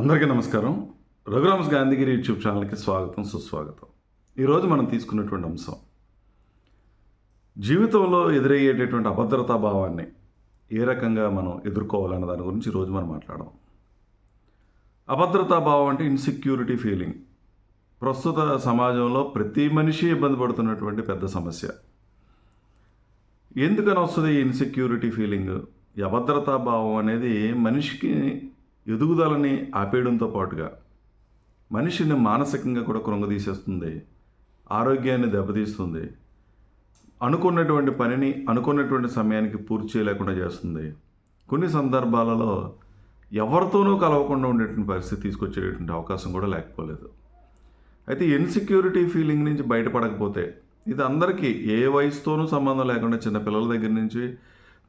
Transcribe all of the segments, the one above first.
అందరికీ నమస్కారం. రఘురామ్స్ గాంధీగిరి యూట్యూబ్ ఛానల్కి స్వాగతం సుస్వాగతం. ఈరోజు మనం తీసుకున్నటువంటి అంశం జీవితంలో ఎదురయ్యేటటువంటి అభద్రతా భావాన్ని ఏ రకంగా మనం ఎదుర్కోవాలన్న దాని గురించి ఈరోజు మనం మాట్లాడదాం. అభద్రతా భావం అంటే ఇన్సెక్యూరిటీ ఫీలింగ్ ప్రస్తుత సమాజంలో ప్రతి మనిషి ఇబ్బంది పడుతున్నటువంటి పెద్ద సమస్య. ఎందుకని వస్తుంది ఈ ఇన్సెక్యూరిటీ ఫీలింగ్ ఈ అభద్రతా భావం అనేది మనిషికి ఎదుగుదలని ఆపేయడంతో పాటుగా మనిషిని మానసికంగా కూడా కృంగదీసేస్తుంది ఆరోగ్యాన్ని దెబ్బతీస్తుంది అనుకున్నటువంటి పనిని అనుకున్నటువంటి సమయానికి పూర్తి చేయలేకుండా చేస్తుంది. కొన్ని సందర్భాలలో ఎవరితోనూ కలవకుండా ఉండేటువంటి పరిస్థితి తీసుకొచ్చేటువంటి అవకాశం కూడా లేకపోలేదు. అయితే ఇన్సెక్యూరిటీ ఫీలింగ్ నుంచి బయటపడకపోతే ఇది అందరికీ ఏ వయసుతోనూ సంబంధం లేకుండా చిన్నపిల్లల దగ్గర నుంచి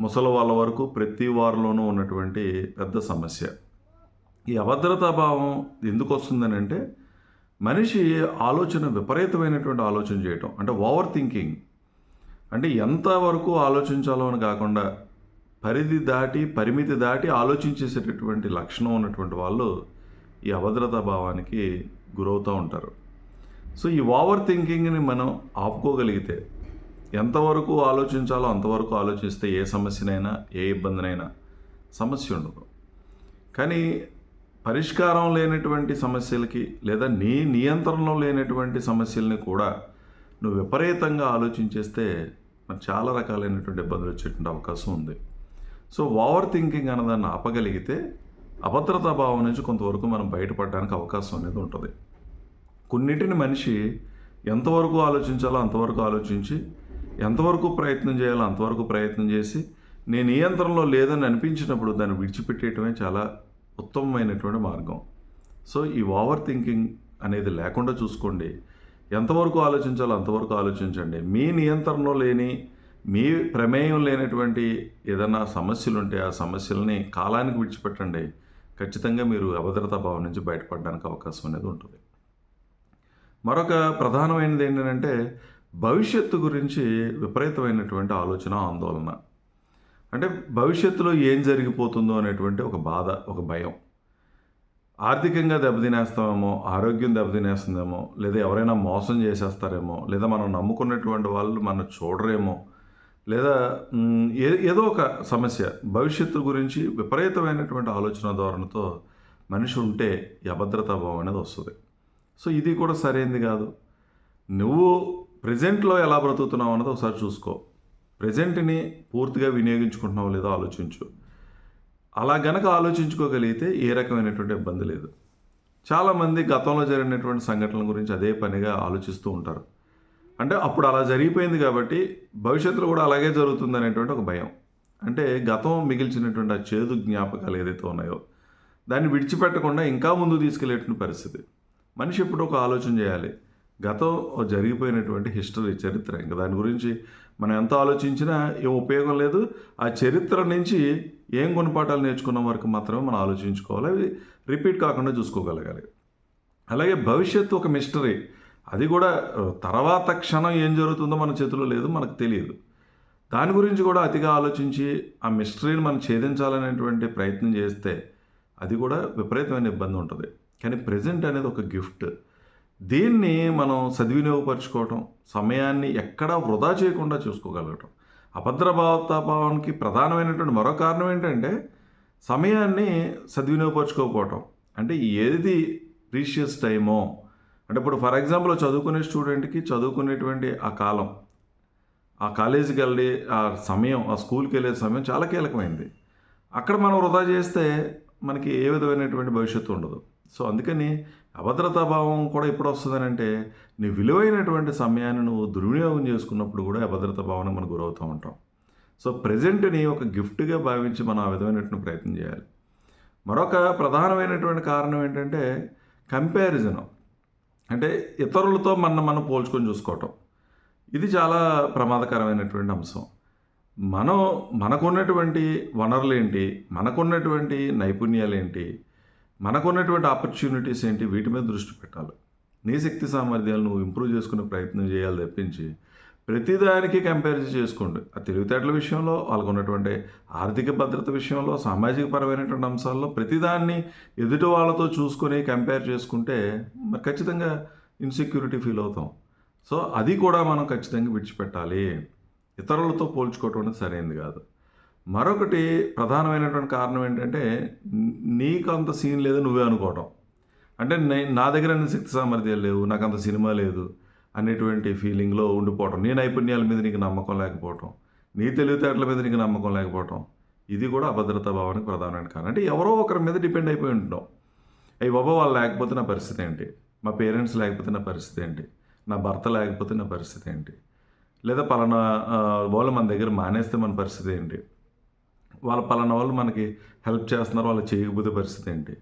ముసలి వాళ్ళ వరకు ప్రతి వారిలోనూ ఉన్నటువంటి పెద్ద సమస్య. ఈ అభద్రతా భావం ఎందుకు వస్తుందని అంటే మనిషి ఆలోచన విపరీతమైనటువంటి ఆలోచన చేయటం అంటే ఓవర్ థింకింగ్. అంటే ఎంతవరకు ఆలోచించాలో అని కాకుండా పరిధి దాటి పరిమితి దాటి ఆలోచించేసేటటువంటి లక్షణం ఉన్నటువంటి వాళ్ళు ఈ అభద్రతా భావానికి గురవుతూ ఉంటారు. సో ఈ ఓవర్ థింకింగ్ని మనం ఆపుకోగలిగితే ఎంతవరకు ఆలోచించాలో అంతవరకు ఆలోచిస్తే ఏ సమస్యనైనా ఏ ఇబ్బందినైనా సమస్య ఉండదు. కానీ పరిష్కారం లేనటువంటి సమస్యలకి లేదా నీ నియంత్రణలో లేనటువంటి సమస్యల్ని కూడా నువ్వు విపరీతంగా ఆలోచించేస్తే మరి చాలా రకాలైనటువంటి ఇబ్బందులు వచ్చేటువంటి అవకాశం ఉంది. సో ఓవర్ థింకింగ్ అన్నదాన్ని ఆపగలిగితే అభద్రతా భావం నుంచి కొంతవరకు మనం బయటపడడానికి అవకాశం అనేది ఉంటుంది. కొన్నిటిని మనిషి ఎంతవరకు ఆలోచించాలో అంతవరకు ఆలోచించి ఎంతవరకు ప్రయత్నం చేయాలో అంతవరకు ప్రయత్నం చేసి నేను నియంత్రణలో లేదని అనిపించినప్పుడు దాన్ని విడిచిపెట్టేయటమే చాలా ఉత్తమమైనటువంటి మార్గం. సో ఈ ఓవర్ థింకింగ్ అనేది లేకుండా చూసుకోండి. ఎంతవరకు ఆలోచించాలో అంతవరకు ఆలోచించండి. మీ నియంత్రణలో లేని మీ ప్రమేయం లేనటువంటి ఏదైనా సమస్యలు ఉంటే ఆ సమస్యల్ని కాలానికి విడిచిపెట్టండి. ఖచ్చితంగా మీరు అభద్రతా భావం నుంచి బయటపడడానికి అవకాశం అనేది ఉంటుంది. మరొక ప్రధానమైనది ఏంటంటే భవిష్యత్తు గురించి విపరీతమైనటువంటి ఆలోచన ఆందోళన. అంటే భవిష్యత్తులో ఏం జరిగిపోతుందో అనేటువంటి ఒక బాధ ఒక భయం. ఆర్థికంగా దెబ్బతినేస్తామేమో ఆరోగ్యం దెబ్బతినేస్తుందేమో లేదా ఎవరైనా మోసం చేసేస్తారేమో లేదా మనం నమ్ముకున్నటువంటి వాళ్ళు మనం చూడరేమో లేదా ఏదో ఒక సమస్య. భవిష్యత్తు గురించి విపరీతమైనటువంటి ఆలోచన ధోరణితో మనిషి ఉంటే ఈ అభద్రతా భావం అనేది వస్తుంది. సో ఇది కూడా సరైనది కాదు. నువ్వు ప్రజెంట్లో ఎలా బ్రతుకుతున్నావు అన్నది ఒకసారి చూసుకో. ప్రజెంట్ని పూర్తిగా వినియోగించుకుంటున్నావు లేదో ఆలోచించు. అలా గనక ఆలోచించుకోగలిగితే ఏ రకమైనటువంటి ఇబ్బంది లేదు. చాలామంది గతంలో జరిగినటువంటి సంఘటనల గురించి అదే పనిగా ఆలోచిస్తూ ఉంటారు. అంటే అప్పుడు అలా జరిగిపోయింది కాబట్టి భవిష్యత్తులో కూడా అలాగే జరుగుతుంది అనేటువంటి ఒక భయం. అంటే గతం మిగిల్చినటువంటి ఆ చేదు జ్ఞాపకాలు ఏదైతే ఉన్నాయో దాన్ని విడిచిపెట్టకుండా ఇంకా ముందు తీసుకెళ్ళేటువంటి పరిస్థితి. మనిషి ఎప్పుడు ఒక ఆలోచన చేయాలి. గతం జరిగిపోయినటువంటి హిస్టరీ చరిత్ర ఇంకా దాని గురించి మనం ఎంత ఆలోచించినా ఏం ఉపయోగం లేదు. ఆ చరిత్ర నుంచి ఏం గుణపాఠాలు నేర్చుకున్న వరకు మాత్రమే మనం ఆలోచించుకోవాలి. అవి రిపీట్ కాకుండా చూసుకోగలగాలి. అలాగే భవిష్యత్తు ఒక మిస్టరీ. అది కూడా తర్వాత క్షణం ఏం జరుగుతుందో మన చేతిలో లేదు మనకు తెలియదు. దాని గురించి కూడా అతిగా ఆలోచించి ఆ మిస్టరీని మనం ఛేదించాలనేటువంటి ప్రయత్నం చేస్తే అది కూడా విపరీతమైన ఇబ్బంది ఉంటుంది. కానీ ప్రజెంట్ అనేది ఒక గిఫ్ట్. దీన్ని మనం సద్వినియోగపరచుకోవటం సమయాన్ని ఎక్కడా వృధా చేయకుండా చూసుకోగలగటం. అభద్రభావతాభావానికి ప్రధానమైనటువంటి మరో కారణం ఏంటంటే సమయాన్ని సద్వినియోగపరచుకోకపోవటం. అంటే ఏది ప్రీషియస్ టైమో అంటే ఇప్పుడు ఫర్ ఎగ్జాంపుల్ చదువుకునే స్టూడెంట్కి చదువుకునేటువంటి ఆ కాలం ఆ కాలేజీకి వెళ్ళి ఆ సమయం ఆ స్కూల్కి వెళ్ళే సమయం చాలా కీలకమైంది. అక్కడ మనం వృధా చేస్తే మనకి ఏ విధమైనటువంటి భవిష్యత్తు ఉండదు. సో అందుకని అభద్రతా భావం కూడా ఎప్పుడు వస్తుందని అంటే నీ విలువైనటువంటి సమయాన్ని నువ్వు దుర్వినియోగం చేసుకున్నప్పుడు కూడా అభద్రతా భావన మనం గురవుతూ ఉంటాం. సో ప్రజెంట్ని ఒక గిఫ్ట్గా భావించి మనం ఆ విధమైనటువంటి ప్రయత్నం చేయాలి. మరొక ప్రధానమైనటువంటి కారణం ఏంటంటే కంపారిజన్ అంటే ఇతరులతో మన మనం పోల్చుకొని చూసుకోవటం. ఇది చాలా ప్రమాదకరమైనటువంటి అంశం. మనం మనకున్నటువంటి వనరులు ఏంటి మనకున్నటువంటి నైపుణ్యాలు ఏంటి మనకున్నటువంటి ఆపర్చునిటీస్ ఏంటి? వీటి మీద దృష్టి పెట్టాలి. నీ శక్తి సామర్థ్యాలు నువ్వు ఇంప్రూవ్ చేసుకునే ప్రయత్నం చేయాలి తప్పించి ప్రతిదానికి కంపేర్ చేసుకోండి. ఆ తెలివితేటల విషయంలో వాళ్ళకు ఉన్నటువంటి ఆర్థిక భద్రత విషయంలో సామాజిక పరమైనటువంటి అంశాల్లో ప్రతిదాన్ని ఎదుటి వాళ్ళతో చూసుకొని కంపేర్ చేసుకుంటే మరి ఖచ్చితంగా ఇన్సెక్యూరిటీ ఫీల్ అవుతాం. సో అది కూడా మనం ఖచ్చితంగా విడిచిపెట్టాలి. ఇతరులతో పోల్చుకోవటం అనేది సరైనది కాదు. మరొకటి ప్రధానమైనటువంటి కారణం ఏంటంటే నీకంత నీకు అంత సీన్ లేదు నువ్వే అనుకోవటం. అంటే నా దగ్గర అన్ని శక్తి సామర్థ్యాలు లేవు నాకు అంత సినిమా లేదు అనేటువంటి ఫీలింగ్లో ఉండిపోవటం. నీ నైపుణ్యాల మీద నీకు నమ్మకం లేకపోవటం. నీ తెలివితేటల మీద నీకు నమ్మకం లేకపోవటం. ఇది కూడా అభద్రతా భావానికి ప్రధానమైన కారణం. అంటే ఎవరో ఒకరి మీద డిపెండ్ అయిపోయి ఉంటాం అయ్యి బాబా వాళ్ళు లేకపోతే నా పరిస్థితి ఏంటి? మా పేరెంట్స్ లేకపోతే నా పరిస్థితి ఏంటి? నా భర్త లేకపోతే నా పరిస్థితి ఏంటి? లేదా పలానా వాళ్ళు మన దగ్గర మానేస్తే మన పరిస్థితి ఏంటి? వాళ్ళ పలానా వాళ్ళు మనకి హెల్ప్ చేస్తున్నారు వాళ్ళు చేయకపోతే పరిస్థితి ఏంటి?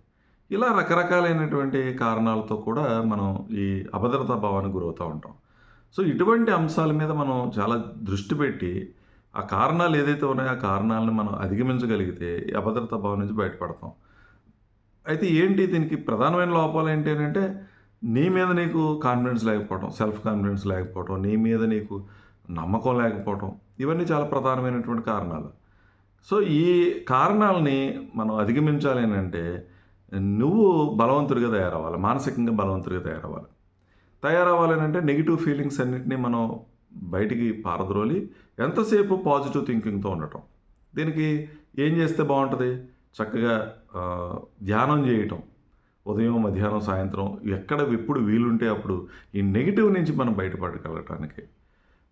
ఇలా రకరకాలైనటువంటి కారణాలతో కూడా మనం ఈ అభద్రతా భావానికి గురవుతూ ఉంటాం. సో ఇటువంటి అంశాల మీద మనం చాలా దృష్టి పెట్టి ఆ కారణాలు ఏదైతే ఉన్నాయో ఆ కారణాలను మనం అధిగమించగలిగితే ఈ అభద్రతా భావం నుంచి బయటపడతాం. అయితే ఏంటి దీనికి ప్రధానమైన లోపాలు ఏంటి అని అంటే నీ మీద నీకు కాన్ఫిడెన్స్ లేకపోవడం సెల్ఫ్ కాన్ఫిడెన్స్ లేకపోవడం నీ మీద నీకు నమ్మకం లేకపోవడం ఇవన్నీ చాలా ప్రధానమైనటువంటి కారణాలు. సో ఈ కారణాలని మనం అధిగమించాలి అంటే నువ్వు బలవంతుడిగా తయారవ్వాలి మానసికంగా బలవంతుడిగా తయారవ్వాలి. తయారవ్వాలని అంటే నెగిటివ్ ఫీలింగ్స్ అన్నింటినీ మనం బయటికి పారద్రోలి ఎంతసేపు పాజిటివ్ థింకింగ్తో ఉండటం. దీనికి ఏం చేస్తే బాగుంటుంది? చక్కగా ధ్యానం చేయటం. ఉదయం మధ్యాహ్నం సాయంత్రం ఎక్కడ ఎప్పుడు వీలుంటే అప్పుడు ఈ నెగిటివ్ నుంచి మనం బయటపడగలగటానికి.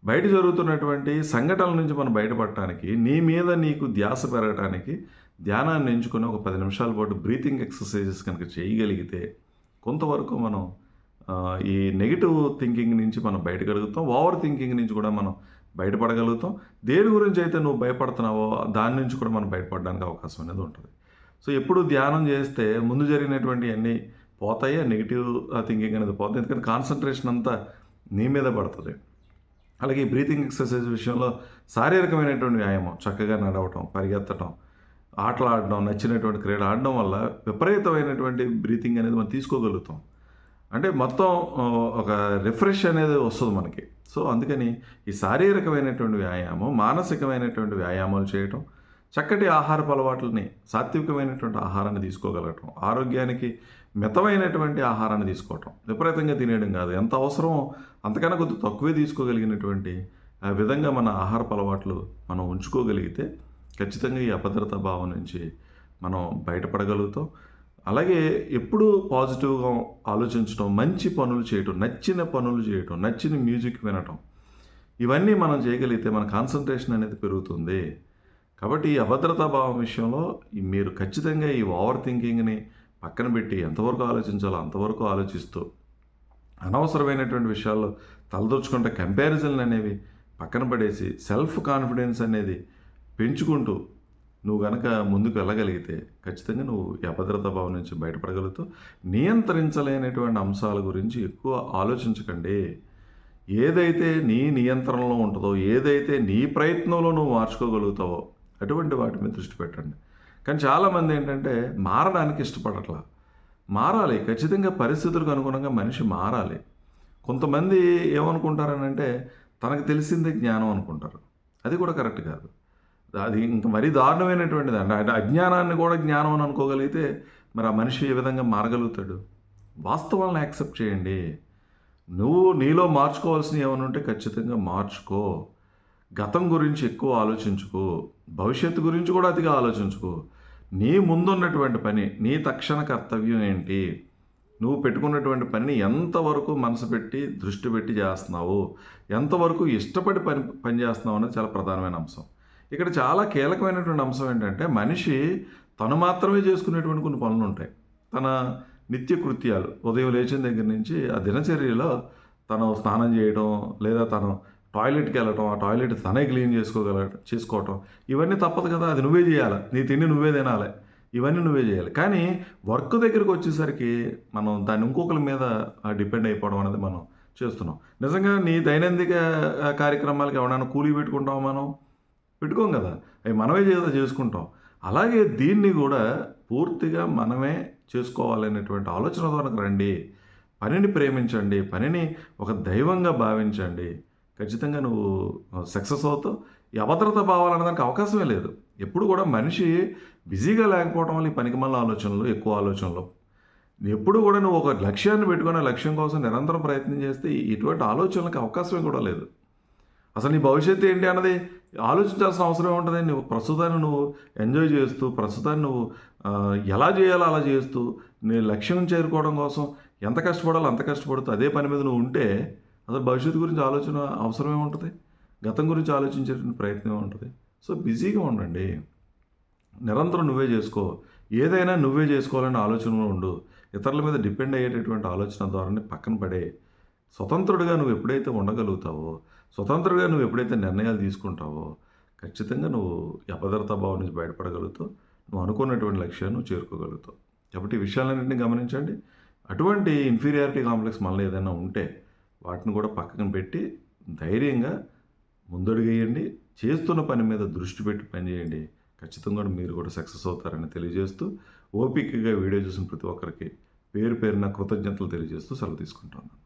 బయట జరుగుతున్నటువంటి సంఘటనల నుంచి మనం బయటపడటానికి నీ మీద నీకు ధ్యాస పెరగటానికి ధ్యానాన్ని ఎంచుకుని ఒక పది నిమిషాల పాటు బ్రీతింగ్ ఎక్సర్సైజెస్ కనుక చేయగలిగితే కొంతవరకు మనం ఈ నెగిటివ్ థింకింగ్ నుంచి మనం బయటగలుగుతాం ఓవర్ థింకింగ్ నుంచి కూడా మనం బయటపడగలుగుతాం. దేని గురించి అయితే నువ్వు భయపడుతున్నావో దాని నుంచి కూడా మనం బయటపడడానికి అవకాశం అనేది ఉంటుంది. సో ఎప్పుడు ధ్యానం చేస్తే ముందు జరిగినటువంటి అన్నీ పోతాయి నెగిటివ్ థింకింగ్ అనేది పోతుంది. ఎందుకంటే కాన్సన్ట్రేషన్ అంతా నీ మీద పడుతుంది. అలాగే ఈ బ్రీతింగ్ ఎక్సర్సైజ్ విషయంలో శారీరకమైనటువంటి వ్యాయామం చక్కగా నడవటం పరిగెత్తడం ఆటలు ఆడడం నచ్చినటువంటి క్రీడ ఆడడం వల్ల విపరీతమైనటువంటి బ్రీతింగ్ అనేది మనం తీసుకోగలుగుతాం. అంటే మొత్తం ఒక రిఫ్రెష్ అనేది వస్తుంది మనకి. సో అందుకని ఈ శారీరకమైనటువంటి వ్యాయామం మానసికమైనటువంటి వ్యాయామాలు చేయటం చక్కటి ఆహారపు అలవాట్లని సాత్వికమైనటువంటి ఆహారాన్ని తీసుకోగలగటం ఆరోగ్యానికి మితమైనటువంటి ఆహారాన్ని తీసుకోవటం. విపరీతంగా తినేయడం కాదు. ఎంత అవసరమో అంతకన్నా కొద్ది తక్కువే తీసుకోగలిగినటువంటి ఆ విధంగా మన ఆహారపు అలవాట్లు మనం ఉంచుకోగలిగితే ఖచ్చితంగా ఈ అభద్రతా భావం నుంచి మనం బయటపడగలుగుతాం. అలాగే ఎప్పుడూ పాజిటివ్గా ఆలోచించడం మంచి పనులు చేయటం నచ్చిన పనులు చేయటం నచ్చిన మ్యూజిక్ వినటం ఇవన్నీ మనం చేయగలిగితే మన కాన్సన్ట్రేషన్ అనేది పెరుగుతుంది. కాబట్టి ఈ అభద్రతా భావం విషయంలో మీరు ఖచ్చితంగా ఈ ఓవర్ థింకింగ్ని పక్కన పెట్టి ఎంతవరకు ఆలోచించాలో అంతవరకు ఆలోచిస్తూ అనవసరమైనటువంటి విషయాల్లో తలదొచ్చుకుంటే కంపారిజన్లు అనేవి పక్కన పడేసి సెల్ఫ్ కాన్ఫిడెన్స్ అనేది పెంచుకుంటూ నువ్వు కనుక ముందుకు వెళ్ళగలిగితే ఖచ్చితంగా నువ్వు ఈ అభద్రతా భావం నుంచి బయటపడగలుగుతావు నియంత్రించలేనటువంటి అంశాల గురించి ఎక్కువ ఆలోచించకండి. ఏదైతే నీ నియంత్రణలో ఉంటుందో ఏదైతే నీ ప్రయత్నంలో నువ్వు మార్చుకోగలుగుతావో అటువంటి వాటి మీద దృష్టి పెట్టండి. కానీ చాలామంది ఏంటంటే మారడానికి ఇష్టపడట్లా. మారాలి. ఖచ్చితంగా పరిస్థితులకు అనుగుణంగా మనిషి మారాలి. కొంతమంది ఏమనుకుంటారనంటే తనకు తెలిసిందే జ్ఞానం అనుకుంటారు. అది కూడా కరెక్ట్ కాదు. అది ఇంకా మరీ దారుణమైనటువంటిది అంటే అంటే అజ్ఞానాన్ని కూడా జ్ఞానం అని అనుకోగలిగితే మరి ఆ మనిషి ఏ విధంగా మారగలుగుతాడు? వాస్తవాలను యాక్సెప్ట్ చేయండి. నువ్వు నీలో మార్చుకోవాల్సినవి ఏమైనా ఉంటే ఖచ్చితంగా మార్చుకో. గతం గురించి ఎక్కువ ఆలోచించుకో. భవిష్యత్తు గురించి కూడా అతిగా ఆలోచించుకో. నీ ముందున్నటువంటి పని నీ తక్షణ కర్తవ్యం ఏంటి? నువ్వు పెట్టుకున్నటువంటి పనిని ఎంతవరకు మనసు పెట్టి దృష్టి పెట్టి చేస్తున్నావు? ఎంతవరకు ఇష్టపడి పని పని చేస్తున్నావు అనేది చాలా ప్రధానమైన అంశం. ఇక్కడ చాలా కీలకమైనటువంటి అంశం ఏంటంటే మనిషి తను మాత్రమే చేసుకునేటువంటి కొన్ని పనులు ఉంటాయి. తన నిత్య కృత్యాలు ఉదయం లేచిన దగ్గర నుంచి ఆ దినచర్యలో తను స్నానం చేయడం లేదా తను టాయిలెట్కి వెళ్ళటం ఆ టాయిలెట్ తనే క్లీన్ చేసుకోగల చేసుకోవటం ఇవన్నీ తప్పదు కదా అది నువ్వే చేయాలి. నీ తిండి నువ్వే తినాలి. ఇవన్నీ నువ్వే చేయాలి. కానీ వర్క్ దగ్గరికి వచ్చేసరికి మనం దాన్ని ఇంకొకరి మీద డిపెండ్ అయిపోవడం అనేది మనం చేస్తున్నాం. నిజంగా నీ దైనందిక కార్యక్రమాలకి ఎవరైనా కూలీ పెట్టుకుంటాం మనం? పెట్టుకోం కదా. అవి మనమే చేత చేసుకుంటాం. అలాగే దీన్ని కూడా పూర్తిగా మనమే చేసుకోవాలనేటువంటి ఆలోచన ద్వారా రండి. పనిని ప్రేమించండి. పనిని ఒక దైవంగా భావించండి. ఖచ్చితంగా నువ్వు సక్సెస్ అవుతావు. ఈ అభద్రతా భావాలు అవకాశమే లేదు. ఎప్పుడు కూడా మనిషి బిజీగా లేకపోవడం వల్ల ఈ పనికిమాల ఆలోచనలు ఎక్కువ ఆలోచనలు. ఎప్పుడు కూడా నువ్వు ఒక లక్ష్యాన్ని పెట్టుకుని లక్ష్యం కోసం నిరంతరం ప్రయత్నం చేస్తే ఇటువంటి ఆలోచనలకు అవకాశమే కూడా లేదు. అసలు నీ భవిష్యత్తు ఏంటి అన్నది ఆలోచించాల్సిన అవసరం ఉంటుంది నువ్వు ప్రస్తుతాన్ని నువ్వు ఎంజాయ్ చేస్తూ ప్రస్తుతాన్ని నువ్వు ఎలా చేయాలో అలా చేస్తూ నీ లక్ష్యం చేరుకోవడం కోసం ఎంత కష్టపడాలో అంత కష్టపడుతూ అదే పని మీద నువ్వు ఉంటే అసలు భవిష్యత్తు గురించి ఆలోచన అవసరమే ఉంటుంది. గతం గురించి ఆలోచించేటువంటి ప్రయత్నం ఉంటుంది. సో బిజీగా ఉండండి. నిరంతరం నువ్వే చేసుకో. ఏదైనా నువ్వే చేసుకోవాలనే ఆలోచనలో ఉండు. ఇతరుల మీద డిపెండ్ అయ్యేటటువంటి ఆలోచన ద్వారానే పక్కన పడే. స్వతంత్రుడిగా నువ్వు ఎప్పుడైతే ఉండగలుగుతావో స్వతంత్రుడిగా నువ్వు ఎప్పుడైతే నిర్ణయాలు తీసుకుంటావో ఖచ్చితంగా నువ్వు అభద్రతా భావం నుంచి బయటపడగలుగుతావు నువ్వు అనుకున్నటువంటి లక్ష్యాన్ని చేరుకోగలుగుతావు. కాబట్టి ఈ విషయాలన్నింటినీ గమనించండి. అటువంటి ఇన్ఫీరియారిటీ కాంప్లెక్స్ మనలో ఏదైనా ఉంటే వాటిని కూడా పక్కన పెట్టి ధైర్యంగా ముందడుగేయండి. చేస్తున్న పని మీద దృష్టి పెట్టి పనిచేయండి. ఖచ్చితంగా మీరు కూడా సక్సెస్ అవుతారని తెలియజేస్తూ ఓపికగా వీడియో చూసిన ప్రతి ఒక్కరికి పేరు పేరున కృతజ్ఞతలు తెలియజేస్తూ సెలవు తీసుకుంటున్నాను.